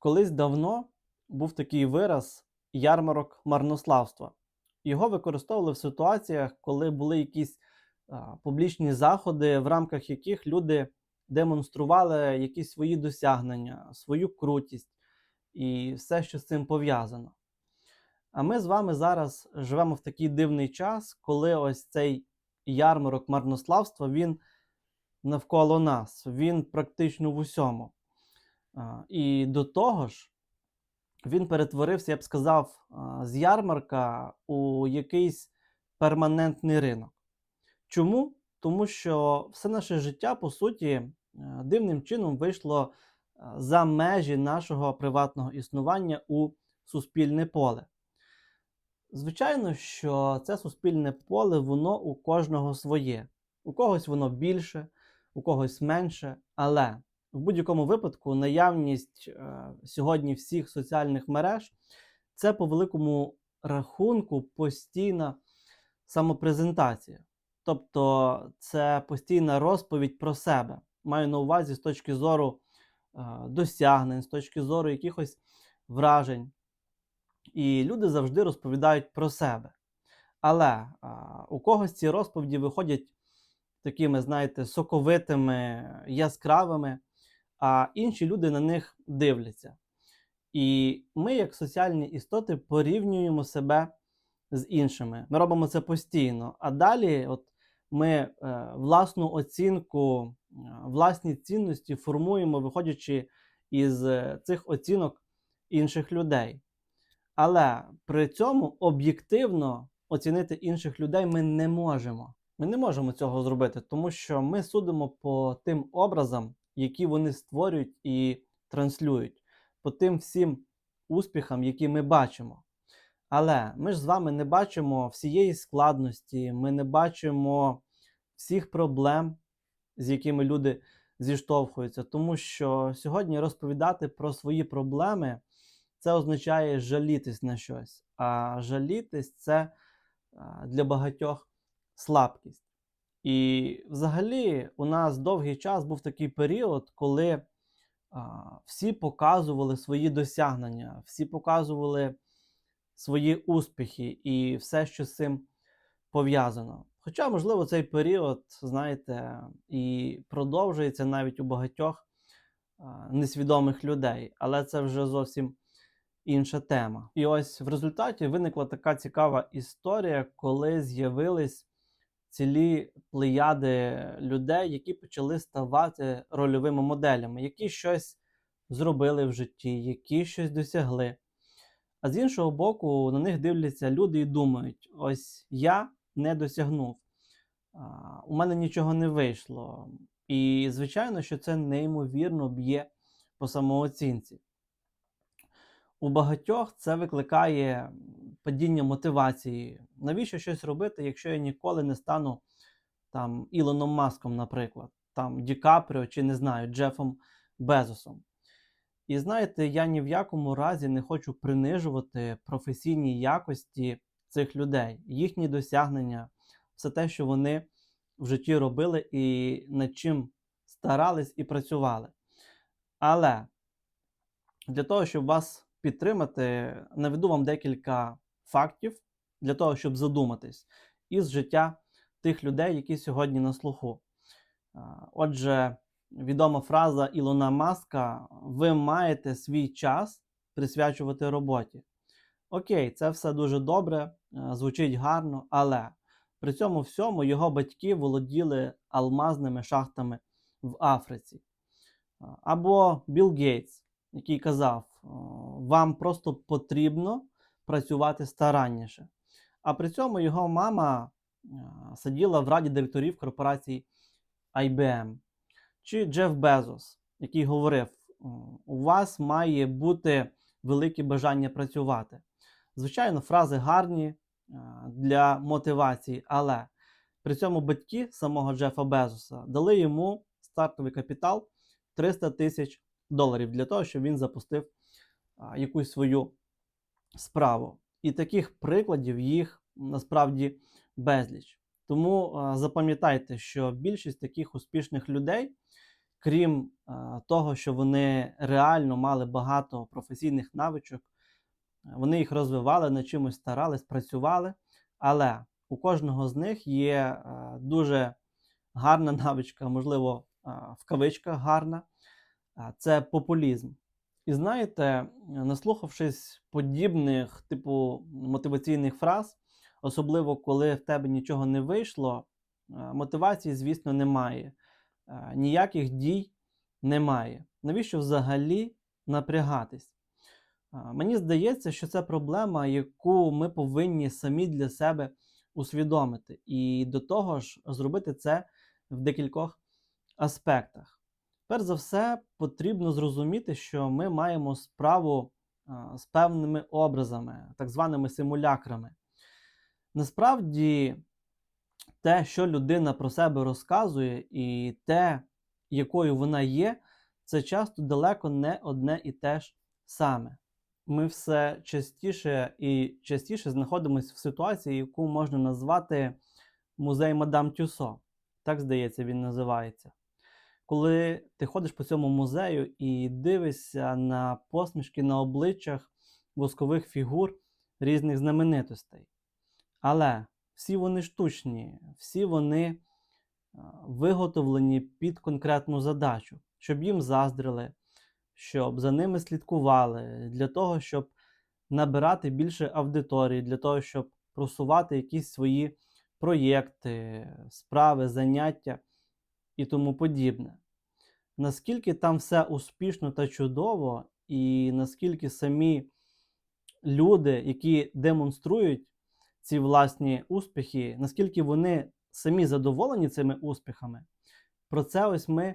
Колись давно був такий вираз ярмарок марнославства. Його використовували в ситуаціях, коли були якісь а, публічні заходи, в рамках яких люди демонстрували якісь свої досягнення, свою крутість і все, що з цим пов'язано. А ми з вами зараз живемо в такий дивний час, коли ось цей ярмарок марнославства він навколо нас, він практично в усьому. І до того ж, він перетворився, я б сказав, з ярмарка у якийсь перманентний ринок. Чому? Тому що все наше життя, по суті, е, дивним чином вийшло е, за межі нашого приватного існування у суспільне поле. Звичайно, що це суспільне поле, воно у кожного своє. У когось воно більше, у когось менше, але в будь-якому випадку наявність е, сьогодні всіх соціальних мереж це по великому рахунку постійна самопрезентація. Тобто це постійна розповідь про себе. Маю на увазі з точки зору е, досягнень, з точки зору якихось вражень. І люди завжди розповідають про себе. Але а, у когось ці розповіді виходять такими, знаєте, соковитими, яскравими, а інші люди на них дивляться. І ми, як соціальні істоти, порівнюємо себе з іншими. Ми робимо це постійно. А далі, от ми е, власну оцінку, е, власні цінності формуємо, виходячи із е, цих оцінок інших людей. Але при цьому об'єктивно оцінити інших людей ми не можемо. Ми не можемо цього зробити, тому що ми судимо по тим образам, які вони створюють і транслюють, по тим всім успіхам, які ми бачимо. Але ми ж з вами не бачимо всієї складності, ми не бачимо всіх проблем, з якими люди зіштовхуються. Тому що сьогодні розповідати про свої проблеми це означає жалітись на щось. А жалітись це для багатьох слабкість. І взагалі у нас довгий час був такий період, коли а, всі показували свої досягнення, всі показували свої успіхи і все, що з цим пов'язано. Хоча, можливо, цей період, знаєте, і продовжується навіть у багатьох а, несвідомих людей, але це вже зовсім інша тема. І ось в результаті виникла така цікава історія, коли з'явились цілі плеяди людей, які почали ставати рольовими моделями, які щось зробили в житті, які щось досягли. А з іншого боку, на них дивляться люди і думають: ось я не досягнув, у мене нічого не вийшло. І, звичайно, що це неймовірно б'є по самооцінці. У багатьох це викликає падіння мотивації. Навіщо щось робити, якщо я ніколи не стану там Ілоном Маском, наприклад, там Ді Капріо чи не знаю, Джефом Безосом. І знаєте, я ні в якому разі не хочу принижувати професійні якості цих людей, їхні досягнення, все те, що вони в житті робили і над чим старались і працювали. Але для того, щоб вас підтримати, наведу вам декілька фактів для того, щоб задуматись із життя тих людей, які сьогодні на слуху. Отже, відома фраза Ілона Маска: ви маєте свій час присвячувати роботі. Окей, це все дуже добре, звучить гарно, але при цьому всьому його батьки володіли алмазними шахтами в Африці. Або Білл Гейтс, який казав: вам просто потрібно працювати старанніше. А при цьому його мама сиділа в раді директорів корпорації IBM. Чи Джеф Безос, який говорив: у вас має бути велике бажання працювати. Звичайно, фрази гарні для мотивації, але при цьому батьки самого Джефа Безоса дали йому стартовий капітал 300 тисяч доларів для того, щоб він запустив якусь свою справу. І таких прикладів їх насправді безліч. Тому запам'ятайте, що більшість таких успішних людей, крім того, що вони реально мали багато професійних навичок, вони їх розвивали, над чимось старались, працювали, але у кожного з них є дуже гарна навичка, можливо, в кавичках гарна, це популізм. І знаєте, наслухавшись подібних типу мотиваційних фраз, особливо коли в тебе нічого не вийшло, е, мотивації, звісно, немає. Е, Ніяких дій немає. Навіщо взагалі напрягатись? Е, Мені здається, що це проблема, яку ми повинні самі для себе усвідомити, і до того ж зробити це в декількох аспектах. Перш за все, потрібно зрозуміти, що ми маємо справу з певними образами, так званими симулякрами. Насправді, те, що людина про себе розказує, і те, якою вона є, це часто далеко не одне і те ж саме. Ми все частіше і частіше знаходимося в ситуації, яку можна назвати музей Мадам Тюсо. Так, здається, він називається коли ти ходиш по цьому музею і дивишся на посмішки на обличчях воскових фігур різних знаменитостей. Але всі вони штучні, всі вони виготовлені під конкретну задачу, щоб їм заздрили, щоб за ними слідкували, для того, щоб набирати більше аудиторії, для того, щоб просувати якісь свої проєкти, справи, заняття і тому подібне. Наскільки там все успішно та чудово, і наскільки самі люди, які демонструють ці власні успіхи, наскільки вони самі задоволені цими успіхами, про це ось ми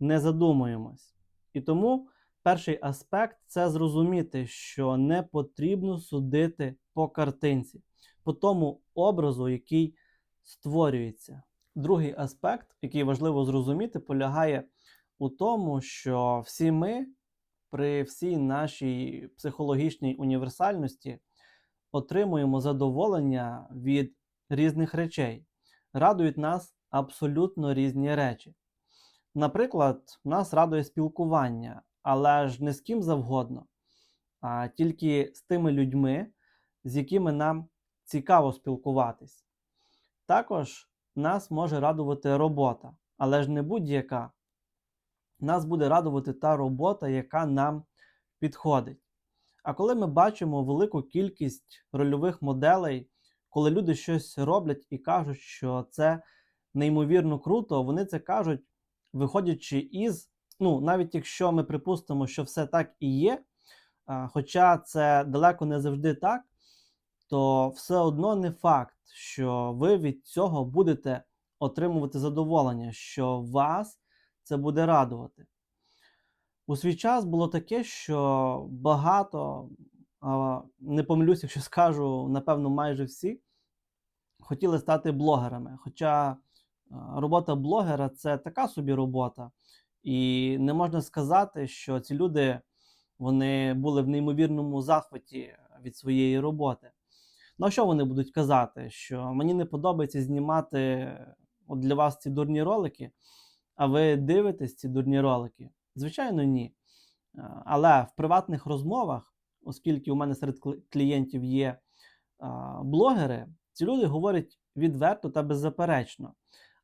не задумуємось. І тому перший аспект це зрозуміти, що не потрібно судити по картинці, по тому образу, який створюється. Другий аспект, який важливо зрозуміти, полягає у тому, що всі ми при всій нашій психологічній універсальності отримуємо задоволення від різних речей. Радують нас абсолютно різні речі. Наприклад, нас радує спілкування, але ж не з ким завгодно, а тільки з тими людьми, з якими нам цікаво спілкуватись. Також нас може радувати робота, але ж не будь-яка. Нас буде радувати та робота, яка нам підходить. А коли ми бачимо велику кількість рольових моделей, коли люди щось роблять і кажуть, що це неймовірно круто, вони це кажуть, виходячи із, ну, навіть якщо ми припустимо, що все так і є, хоча це далеко не завжди так, то все одно не факт, що ви від цього будете отримувати задоволення, що вас це буде радувати. У свій час було таке, що багато, не помилюсь, якщо скажу, напевно, майже всі хотіли стати блогерами. Хоча робота блогера це така собі робота, і не можна сказати, що ці люди вони були в неймовірному захваті від своєї роботи. Ну а що вони будуть казати? Що мені не подобається знімати от для вас ці дурні ролики, а ви дивитесь ці дурні ролики? Звичайно, ні. Але в приватних розмовах, оскільки у мене серед клієнтів є блогери, ці люди говорять відверто та беззаперечно.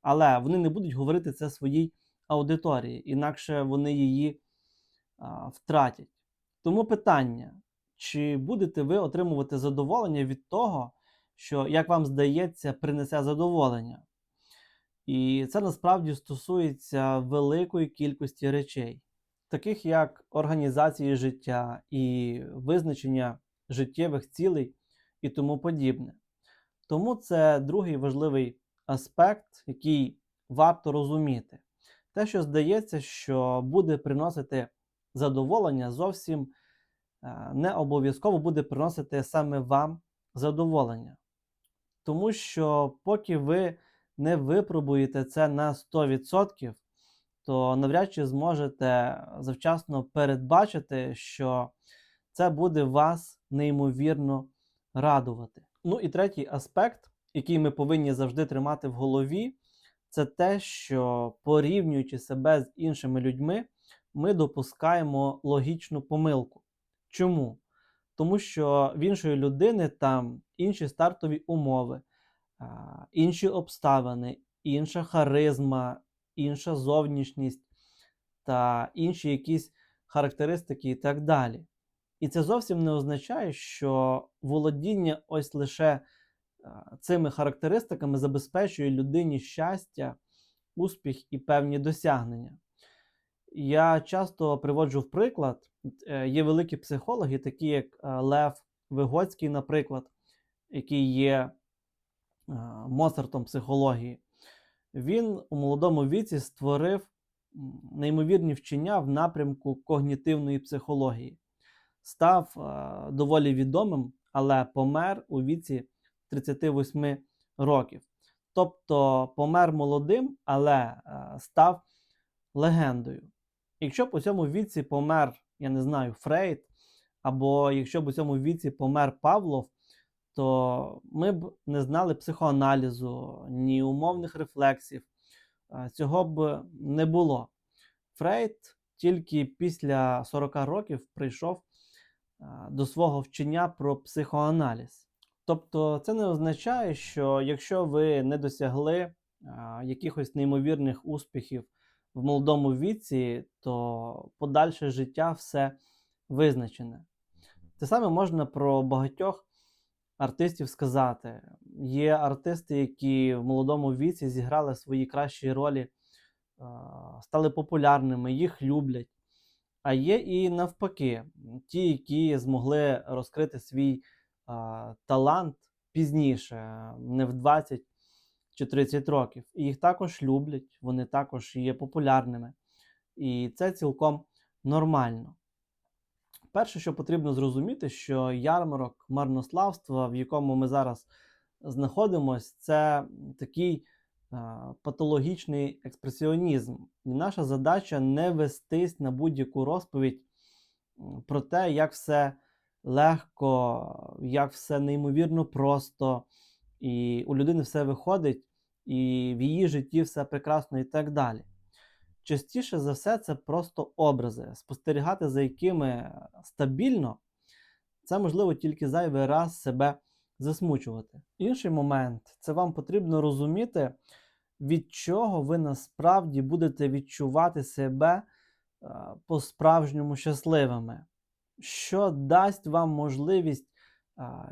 Але вони не будуть говорити це своїй аудиторії, інакше вони її втратять. Тому питання: чи будете ви отримувати задоволення від того, що, як вам здається, принесе задоволення? І це насправді стосується великої кількості речей, таких як організації життя і визначення життєвих цілей і тому подібне. Тому це другий важливий аспект, який варто розуміти. Те, що здається, що буде приносити задоволення, зовсім е, не обов'язково буде приносити саме вам задоволення. Тому що поки ви не випробуєте це на 100%, то навряд чи зможете завчасно передбачити, що це буде вас неймовірно радувати. Ну і третій аспект, який ми повинні завжди тримати в голові, це те, що порівнюючи себе з іншими людьми, ми допускаємо логічну помилку. Чому? Тому що в іншої людини там інші стартові умови, інші обставини, інша харизма, інша зовнішність та інші якісь характеристики і так далі. І це зовсім не означає, що володіння ось лише цими характеристиками забезпечує людині щастя, успіх і певні досягнення. Я часто приводжу в приклад, е, є великі психологи, такі як е, Лев Вигоцький, наприклад, який є Моцартом психології. Він у молодому віці створив неймовірні вчення в напрямку когнітивної психології. Став е, доволі відомим, але помер у віці 38 років. Тобто помер молодим, але е, став легендою. Якщо б у цьому віці помер, я не знаю, Фрейд, або якщо б у цьому віці помер Павлов, то ми б не знали психоаналізу, ні умовних рефлексів. Цього б не було. Фрейд тільки після 40 років прийшов до свого вчення про психоаналіз. Тобто, це не означає, що якщо ви не досягли якихось неймовірних успіхів в молодому віці, то подальше життя все визначене. Те саме можна про багатьох артистів сказати. Є артисти, які в молодому віці зіграли свої кращі ролі, стали популярними, їх люблять. А є і навпаки, ті, які змогли розкрити свій талант пізніше, не в 20 чи 30 років. І їх також люблять, вони також є популярними. І це цілком нормально. Перше, що потрібно зрозуміти, що ярмарок марнославства, в якому ми зараз знаходимося, це такий а, патологічний експресіонізм. І наша задача не вестись на будь-яку розповідь про те, як все легко, як все неймовірно просто, і у людини все виходить, і в її житті все прекрасно і так далі. Частіше за все, це просто образи, спостерігати за якими стабільно, це можливо тільки зайвий раз себе засмучувати. Інший момент це вам потрібно розуміти, від чого ви насправді будете відчувати себе е, по-справжньому щасливими. Що дасть вам можливість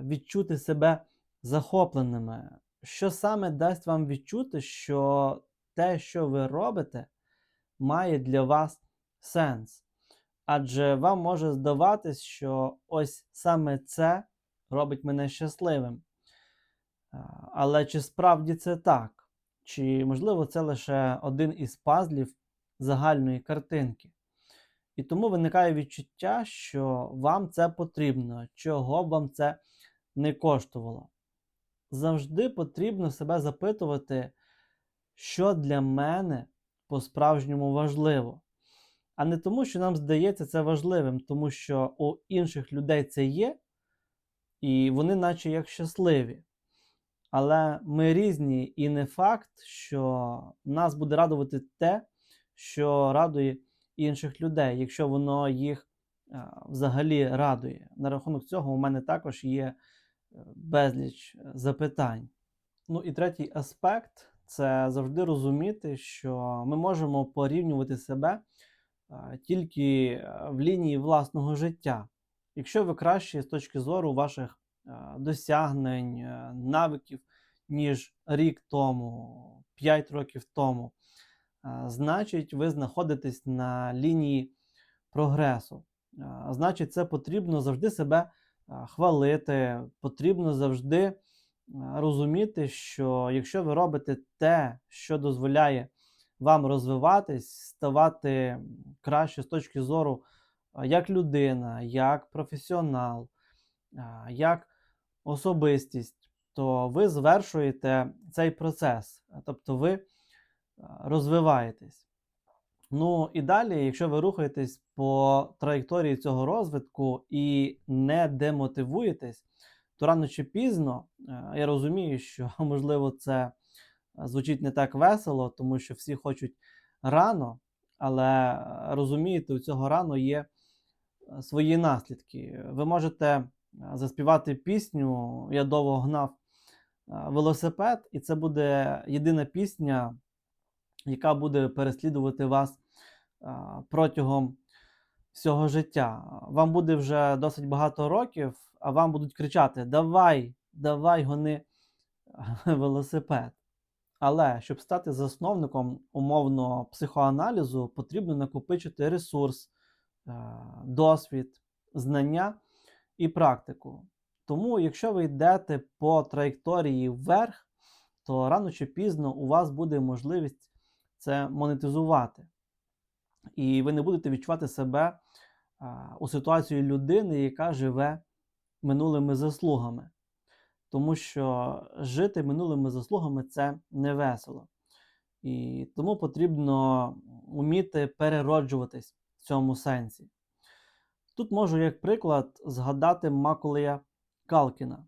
відчути себе захопленими, що саме дасть вам відчути, що те, що ви робите, має для вас сенс. Адже вам може здаватись, що ось саме це робить мене щасливим. Але чи справді це так? Чи можливо це лише один із пазлів загальної картинки? І тому виникає відчуття, що вам це потрібно, чого б вам це не коштувало. Завжди потрібно себе запитувати, що для мене по-справжньому важливо. А не тому, що нам здається це важливим, тому що у інших людей це є, і вони, наче як щасливі. Але ми різні, і не факт, що нас буде радувати те, що радує інших людей, якщо воно їх взагалі радує. На рахунок цього у мене також є е, безліч е, запитань. Ну і третій аспект це завжди розуміти, що ми можемо порівнювати себе тільки е, в лінії власного життя. Якщо ви кращі з точки зору ваших досягнень, навиків, ніж рік тому, 5 років тому, значить, ви знаходитесь на лінії прогресу. Значить, це потрібно завжди себе хвалити, потрібно завжди розуміти, що якщо ви робите те, що дозволяє вам розвиватись, ставати краще з точки зору як людина, як професіонал, як особистість, то ви звершуєте цей процес. Тобто ви розвиваєтесь. Ну і далі, якщо ви рухаєтесь по траєкторії цього розвитку і не демотивуєтесь, то рано чи пізно, е, я розумію, що можливо це звучить не так весело, тому що всі хочуть рано, але е, розумієте, у цього рано є е, свої наслідки. Ви можете е, заспівати пісню Я довго гнав е, велосипед, і це буде єдина пісня, яка буде переслідувати вас е, протягом всього життя. Вам буде вже досить багато років, а вам будуть кричати: Давай, давай, гони велосипед. Але щоб стати засновником умовно психоаналізу, потрібно накопичити ресурс, е, досвід, знання і практику. Тому, якщо ви йдете по траєкторії вверх, то рано чи пізно у вас буде можливість це монетизувати. І ви не будете відчувати себе а, у ситуації людини, яка живе минулими заслугами. Тому що жити минулими заслугами це не весело. І тому потрібно вміти перероджуватись в цьому сенсі. Тут можу, як приклад, згадати Макулея Калкіна,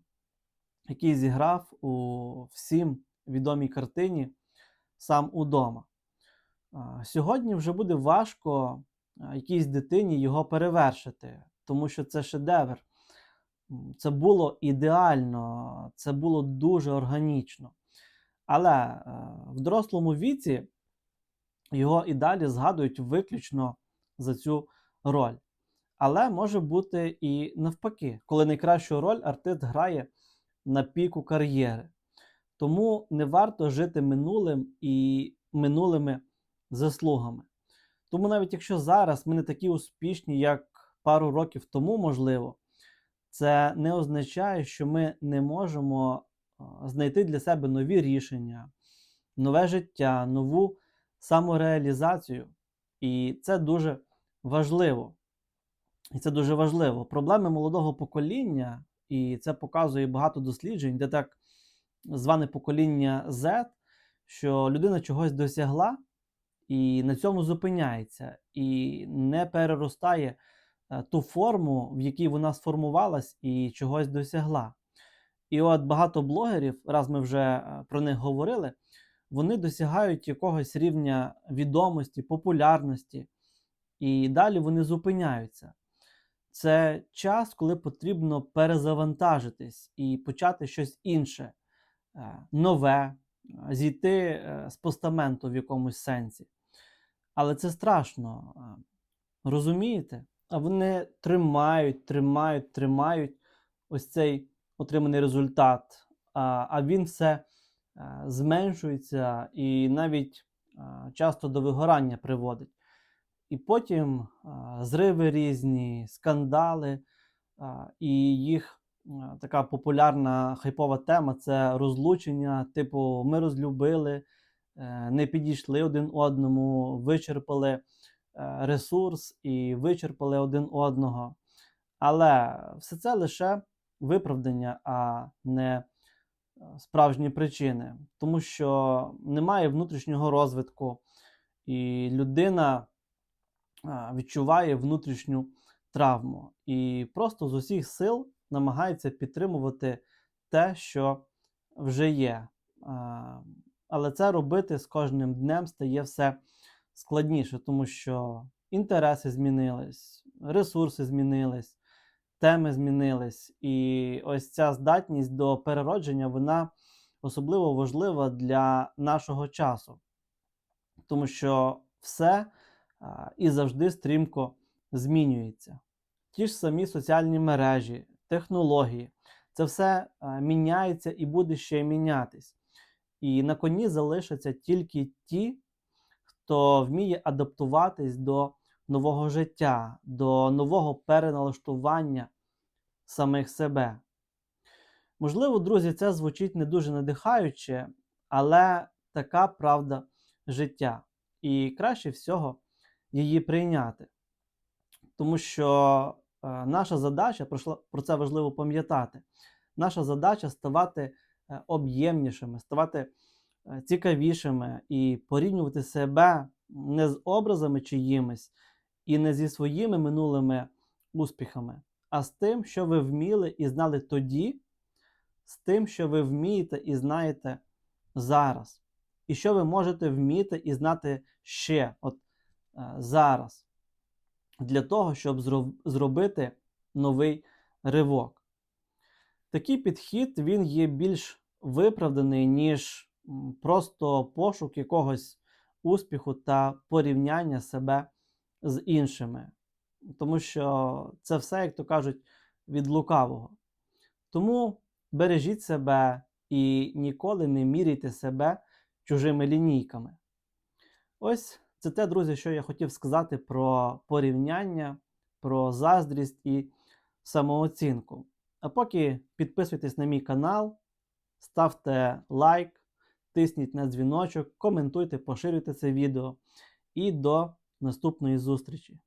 який зіграв у всім відомій картині сам удома. Сьогодні вже буде важко якійсь дитині його перевершити, тому що це шедевр. Це було ідеально, це було дуже органічно. Але е, в дорослому віці його і далі згадують виключно за цю роль. Але може бути і навпаки, коли найкращу роль артист грає на піку кар'єри. Тому не варто жити минулим і минулими заслугами. Тому навіть якщо зараз ми не такі успішні, як пару років тому, можливо, це не означає, що ми не можемо знайти для себе нові рішення, нове життя, нову самореалізацію. І це дуже важливо. І це дуже важливо. Проблеми молодого покоління, і це показує багато досліджень, де так зване покоління Z, що людина чогось досягла і на цьому зупиняється, і не переростає ту форму, в якій вона сформувалась і чогось досягла. І от багато блогерів, раз ми вже е, про них говорили, вони досягають якогось рівня відомості, популярності, і далі вони зупиняються. Це час, коли потрібно перезавантажитись і почати щось інше, е, нове, е, зійти е, з постаменту в якомусь сенсі. Але це страшно. е, Розумієте? А вони тримають, тримають, тримають ось цей отриманий результат, а, а він все е, зменшується і навіть е, часто до вигорання приводить. І потім а, зриви різні, скандали, і їх така популярна хайпова тема це розлучення, типу, ми розлюбили, е, не підійшли один одному, вичерпали е, ресурс і вичерпали один одного. Але все це лише виправдання, а не е, справжні причини, тому що немає внутрішнього розвитку, і людина відчуває внутрішню травму і просто з усіх сил намагається підтримувати те, що вже є. Але це робити з кожним днем стає все складніше, тому що інтереси змінились, ресурси змінились, теми змінились. І ось ця здатність до переродження, вона особливо важлива для нашого часу, тому що все і завжди стрімко змінюється. Ті ж самі соціальні мережі, технології, це все міняється і буде ще мінятись. І на коні залишаться тільки ті, хто вміє адаптуватись до нового життя, до нового переналаштування самих себе. Можливо, друзі, це звучить не дуже надихаюче, але така правда життя. І краще всього її прийняти. Тому що е, наша задача, про це важливо пам'ятати, наша задача ставати е, об'ємнішими, ставати цікавішими і порівнювати себе не з образами чиїмись і не зі своїми минулими успіхами, а з тим, що ви вміли і знали тоді, з тим, що ви вмієте і знаєте зараз. і що ви можете вміти і знати ще от е, зараз для того, щоб зро- зробити новий ривок. Такий підхід він є більш виправданий, ніж просто пошук якогось успіху та порівняння себе з іншими. Тому що це все, як то кажуть, від лукавого. Тому бережіть себе і ніколи не міряйте себе чужими лінійками. Ось це те, друзі, що я хотів сказати про порівняння, про заздрість і самооцінку. А поки підписуйтесь на мій канал, ставте лайк, тисніть на дзвіночок, коментуйте, поширюйте це відео. І до наступної зустрічі!